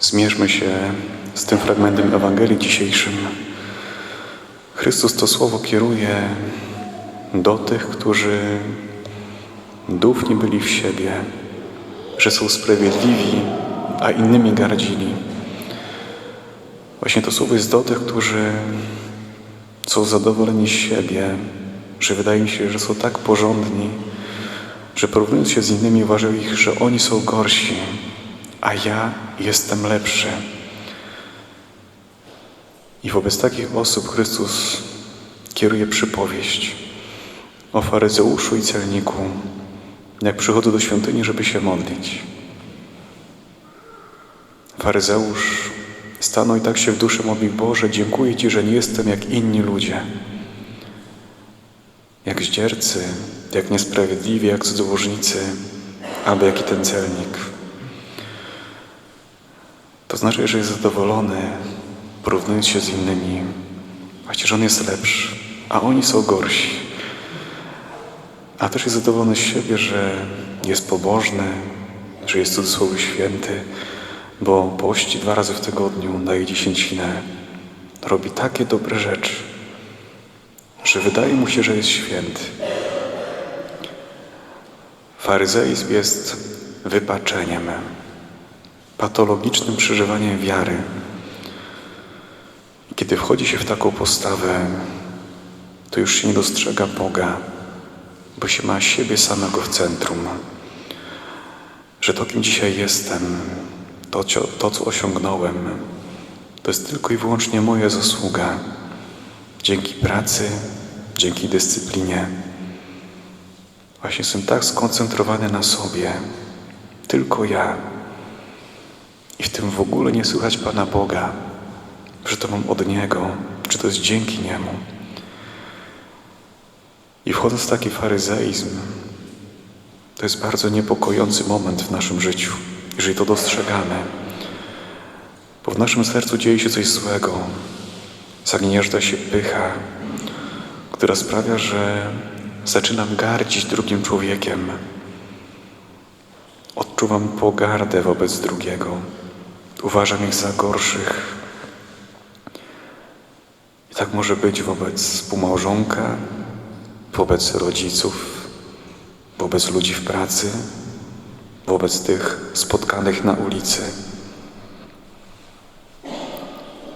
Zmierzmy się z tym fragmentem Ewangelii dzisiejszym. Chrystus to słowo kieruje do tych, którzy duchni byli w siebie, że są sprawiedliwi, a innymi gardzili. Właśnie to słowo jest do tych, którzy są zadowoleni z siebie, że wydaje mi się, że są tak porządni, że porównując się z innymi uważają ich, że oni są gorsi, a ja jestem lepszy. I wobec takich osób Chrystus kieruje przypowieść o faryzeuszu i celniku, jak przychodzą do świątyni, żeby się modlić. Faryzeusz stanął i tak się w duszy modlił, Boże, dziękuję Ci, że nie jestem jak inni ludzie. Jak zdziercy, jak niesprawiedliwi, jak cudzołożnicy, albo jak i ten celnik. To znaczy, że jest zadowolony, porównując się z innymi. Że on jest lepszy, a oni są gorsi. A też jest zadowolony z siebie, że jest pobożny, że jest w cudzysłowie święty, bo pości dwa razy w tygodniu, daje dziesięcinę, robi takie dobre rzeczy, że wydaje mu się, że jest święty. Faryzeizm jest wypaczeniem, patologicznym przeżywaniem wiary. Kiedy wchodzi się w taką postawę, to już się nie dostrzega Boga, bo się ma siebie samego w centrum. Że to, kim dzisiaj jestem, to, to co osiągnąłem, to jest tylko i wyłącznie moja zasługa. Dzięki pracy, dzięki dyscyplinie. Właśnie jestem tak skoncentrowany na sobie, tylko ja. I w tym w ogóle nie słychać Pana Boga, że to mam od Niego, czy to jest dzięki Niemu. I wchodząc w taki faryzeizm, to jest bardzo niepokojący moment w naszym życiu, jeżeli to dostrzegamy. Bo w naszym sercu dzieje się coś złego. Zagnieżdża się pycha, która sprawia, że zaczynam gardzić drugim człowiekiem. Odczuwam pogardę wobec drugiego. Uważam ich za gorszych. I tak może być wobec współmałżonka, wobec rodziców, wobec ludzi w pracy, wobec tych spotkanych na ulicy.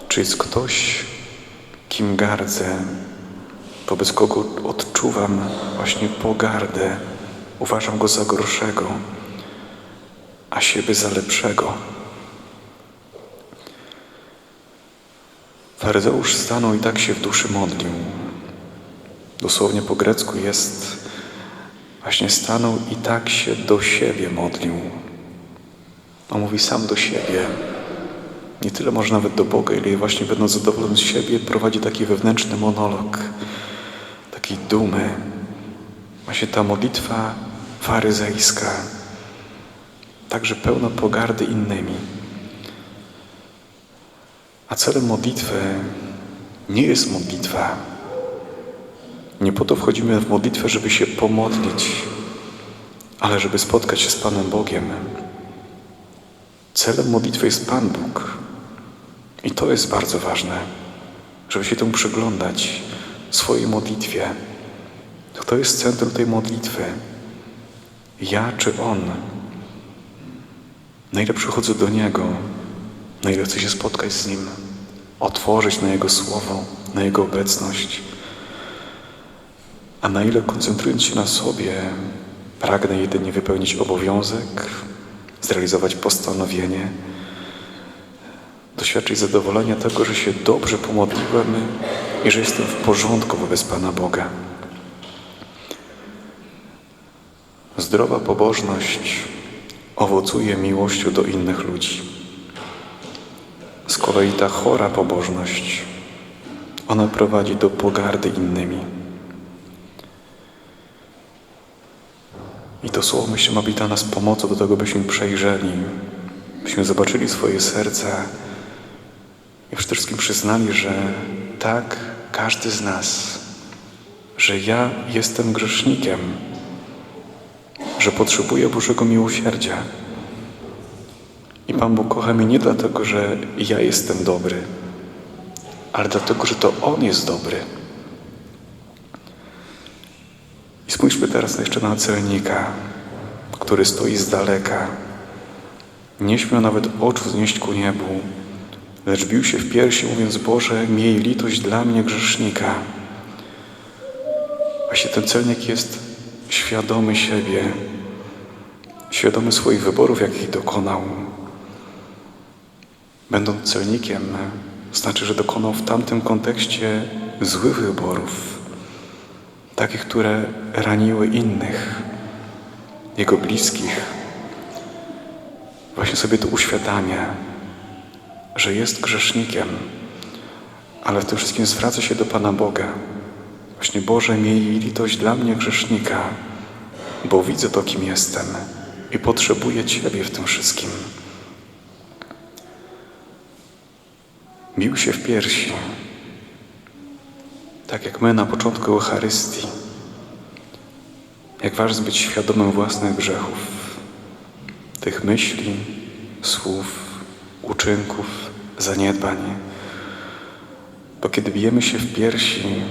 Czy jest ktoś, kim gardzę, wobec kogo odczuwam właśnie pogardę, uważam go za gorszego, a siebie za lepszego? Faryzeusz stanął i tak się w duszy modlił. Dosłownie po grecku jest właśnie stanął i tak się do siebie modlił. On mówi sam do siebie. Nie tyle może nawet do Boga, ile właśnie będąc zadowolony z siebie, prowadzi taki wewnętrzny monolog, takiej dumy. Właśnie ta modlitwa faryzejska, także pełna pogardy innymi. A celem modlitwy nie jest modlitwa. Nie po to wchodzimy w modlitwę, żeby się pomodlić, ale żeby spotkać się z Panem Bogiem. Celem modlitwy jest Pan Bóg. I to jest bardzo ważne, żeby się temu przyglądać swojej modlitwie. Kto jest centrum tej modlitwy? Ja czy On? Na ile przychodzę do Niego, na ile chcę się spotkać z Nim, otworzyć na Jego Słowo, na Jego obecność, a na ile koncentrując się na sobie, pragnę jedynie wypełnić obowiązek, zrealizować postanowienie, doświadczyć zadowolenia tego, że się dobrze pomodliłem i że jestem w porządku wobec Pana Boga. Zdrowa pobożność owocuje miłością do innych ludzi. Z kolei ta chora pobożność, ona prowadzi do pogardy innymi. I to słowo myślę ma być dla nas pomocą do tego, byśmy przejrzeli, byśmy zobaczyli swoje serca i przede wszystkim przyznali, że tak, każdy z nas, że ja jestem grzesznikiem, że potrzebuję Bożego miłosierdzia. I Pan Bóg kocha mnie nie dlatego, że ja jestem dobry, ale dlatego, że to On jest dobry. I spójrzmy teraz jeszcze na celnika, który stoi z daleka. Nie śmiał nawet oczu znieść ku niebu, lecz bił się w piersi, mówiąc: Boże, miej litość dla mnie, grzesznika. Właśnie ten celnik jest świadomy siebie, świadomy swoich wyborów, jakich dokonał. Będąc celnikiem, znaczy, że dokonał w tamtym kontekście złych wyborów, takich, które raniły innych, jego bliskich. Właśnie sobie to uświadamia, że jest grzesznikiem, ale w tym wszystkim zwraca się do Pana Boga. Właśnie Boże, miej litość dla mnie grzesznika, bo widzę to, kim jestem i potrzebuję Ciebie w tym wszystkim. Bił się w piersi, tak jak my na początku Eucharystii. Jak ważne być świadomym własnych grzechów, tych myśli, słów, uczynków, zaniedbań. Bo kiedy bijemy się w piersi,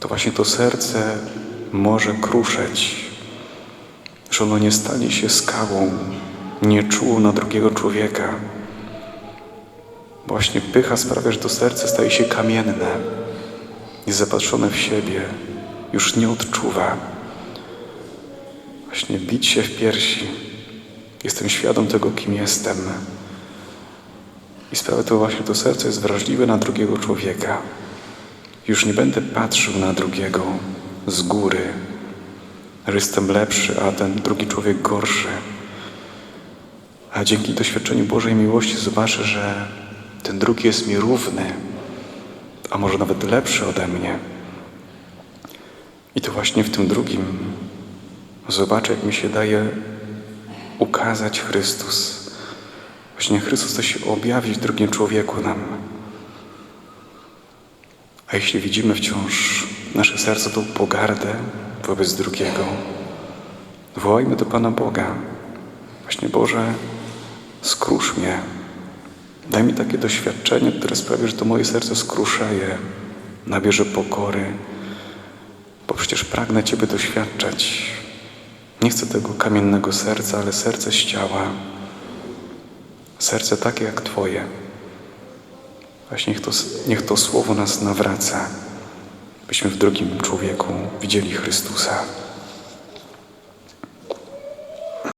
to właśnie to serce może kruszeć, że ono nie stanie się skałą, nie czuło na drugiego człowieka. Właśnie pycha sprawia, że to serce staje się kamienne, jest zapatrzone w siebie, już nie odczuwa. Właśnie bić się w piersi. Jestem świadom tego, kim jestem. I sprawia to właśnie, to serce jest wrażliwe na drugiego człowieka. Już nie będę patrzył na drugiego z góry, że jestem lepszy, a ten drugi człowiek gorszy. A dzięki doświadczeniu Bożej miłości zobaczę, że ten drugi jest mi równy, a może nawet lepszy ode mnie. I to właśnie w tym drugim zobaczę, jak mi się daje ukazać Chrystus. Właśnie Chrystus chce się objawić drugim człowieku nam. A jeśli widzimy wciąż nasze serce tą pogardę wobec drugiego, wołajmy do Pana Boga. Właśnie Boże, skrusz mnie. Daj mi takie doświadczenie, które sprawi, że to moje serce skruszeje, nabierze pokory, bo przecież pragnę Ciebie doświadczać. Nie chcę tego kamiennego serca, ale serce z ciała. Serce takie jak Twoje. Właśnie niech to, niech to słowo nas nawraca, byśmy w drugim człowieku widzieli Chrystusa.